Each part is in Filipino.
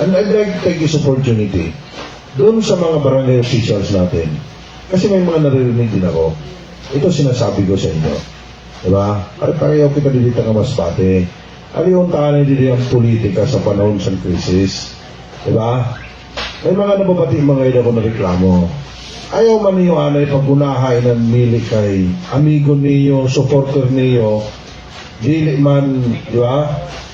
And I'd like to take this opportunity doon sa mga barangay officials natin. Kasi may mga naririnig din ako. Ito sinasabi ko sa inyo. Diba? At pareho kita dito nga mas pati. Yung tahanan dito ang politika sa panahon sa krisis? Diba? May mga nababati mga ina ko na reklamo. Ayaw man niyo anay pagbunahay ng mili kay amigo niyo, supporter niyo, dili man, di ba?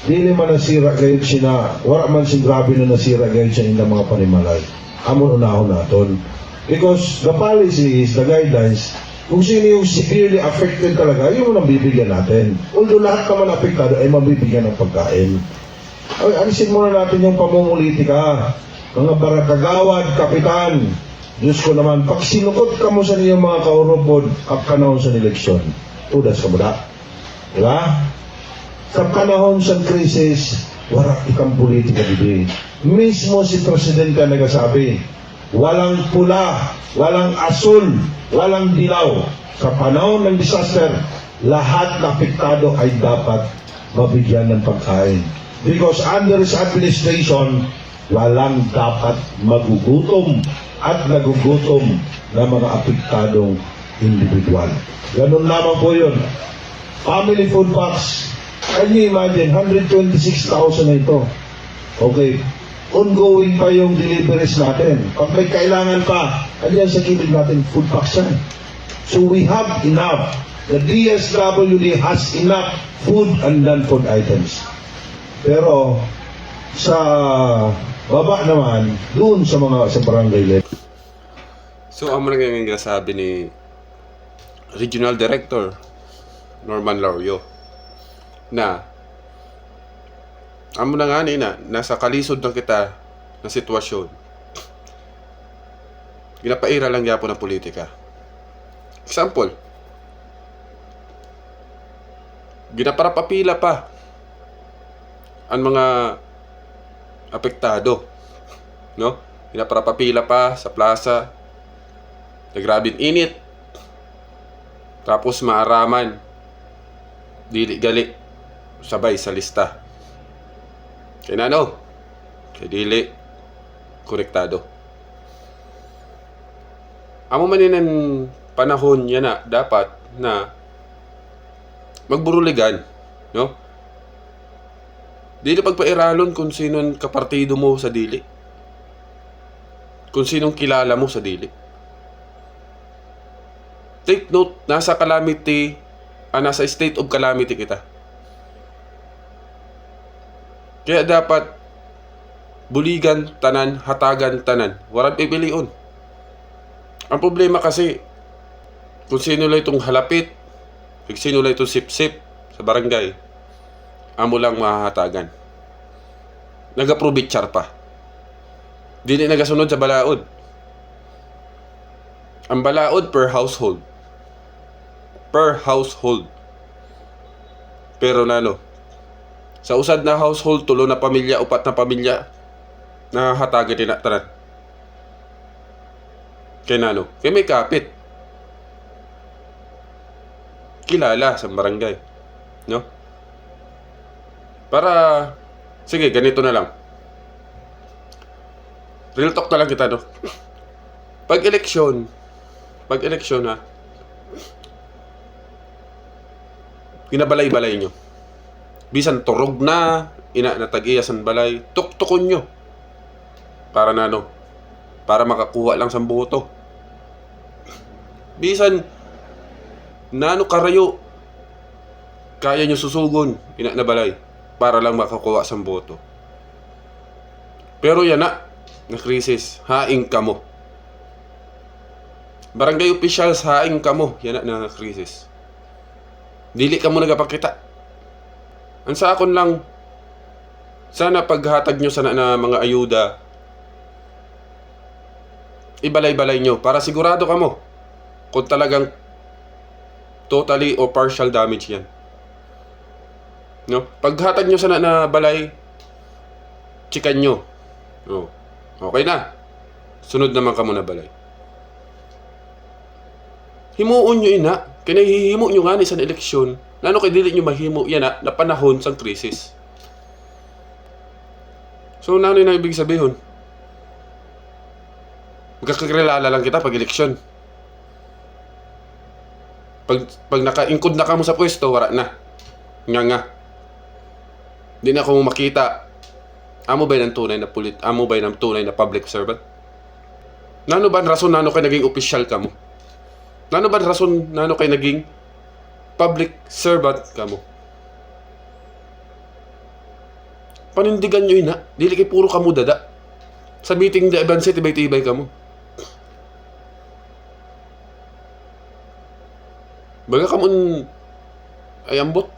Dili man nasira gayud sina, wala man si grabe na nasira gayud sa ilang mga panimalay. Amon unahon naton. Because the policy is, the guidelines, kung sino yung severely affected talaga, yun ang bibigyan natin. Although lahat naman apektado ay mabibigyan ng pagkain. Ay, alisin muna natin yung pamumulitika. Mga barakagawad, kapitan. Diyos ko naman, pag sinukot ka mo sa niyong mga kaurupod, kap kanahon sa eleksyon, udas ka mo da. Di ba? Sa panahon sa krisis, wala ikang politika dito. Mismo si Presidente nagsasabi, walang pula, walang asul, walang dilaw. Sa panahon ng disaster, lahat na apektado ay dapat mabigyan ng pagkain. Because under his administration, walang dapat magugutom at nagugutom na mga apektadong individual. Ganun lamang po yun. Family food packs. Can you imagine, 126,000 na ito. Okay. Ongoing pa yung deliveries natin. Pag may kailangan pa, andyan sa gilid natin, food packs yan. So we have enough. The DSWD has enough food and non-food items. Pero sa baba naman, doon sa mga sa barangay level, So, amo na nga sabi ni Regional Director Norman Laurio na amo na nga ni na nasa kalisod na kita na sitwasyon. Ginapaira lang yapon ng politika. Example, ginaparapapila pa ang mga apektado. No? Ginaparapapila pa sa plaza, na grabing init. Tapos maaraman. Dili gali. Sabay sa lista. Kaya na ano? Kaya dili. Korektado. Amo maninan panahon yan na dapat na magburuligan. No? Dili pagpairalon kung sinong kapartido mo sa dili. Kung sinong kilala mo sa dili take note, nasa calamity, ah, nasa state of calamity kita. Kaya dapat buligan tanan, hatagan tanan. Walang pipiliun. Ang problema kasi, kung sino lang itong halapit, kung sino lang itong sip-sip sa barangay, amo lang mahahatagan. Nag-approve pa. Dili nagasunod sa balaod. Ang balaod per household per household. Pero nano, sa usad na household, tulo na pamilya, upat na pamilya, nahataga din na tanan. Kaya nano, kaya may kapit. Kilala sa barangay. No? Para, sige, ganito na lang. Real talk na kita, no? Pag eleksyon, pag eleksyon ha, ginabalay-balay nyo. Bisan turog na, ina natagiya sa balay, tuktukon nyo. Para na ano, para makakuha lang sa boto. Bisan, nano karayo, kaya nyo susugon, ina na balay, para lang makakuha sa boto. Pero yan na, na krisis, haing ka mo. Barangay officials, haing ka mo, yan na na krisis. Dili ka mo nagapakita. Ang sa akon lang, sana paghatag nyo sana na mga ayuda, ibalay-balay nyo para sigurado ka mo kung talagang totally or partial damage yan. No? Paghatag nyo sana na balay, chikan nyo. Oh. Okay na. Sunod naman ka mo na balay. Himuon nyo ina. Kinahihimo nyo nga ni sa eleksyon. Lalo kay dili nyo mahimo yan na, na panahon sang krisis. So, ano na ibig sabihin? Magkakakilala lang kita pag eleksyon. Pag, pag naka-ingkod na ka mo sa pwesto, wala na. Nga nga. Hindi na ako makita. Amo ba ng tunay na pulit? Amo ba ng tunay na public servant? Nano ba ang rason nano kay naging official ka mo? Nano ba rason nano kay naging public servant ka mo? Panindigan nyo ina. Dili kay puro kamo dada. Sa meeting da event tibay-tibay ka mo. Baga ka mo ay ambot.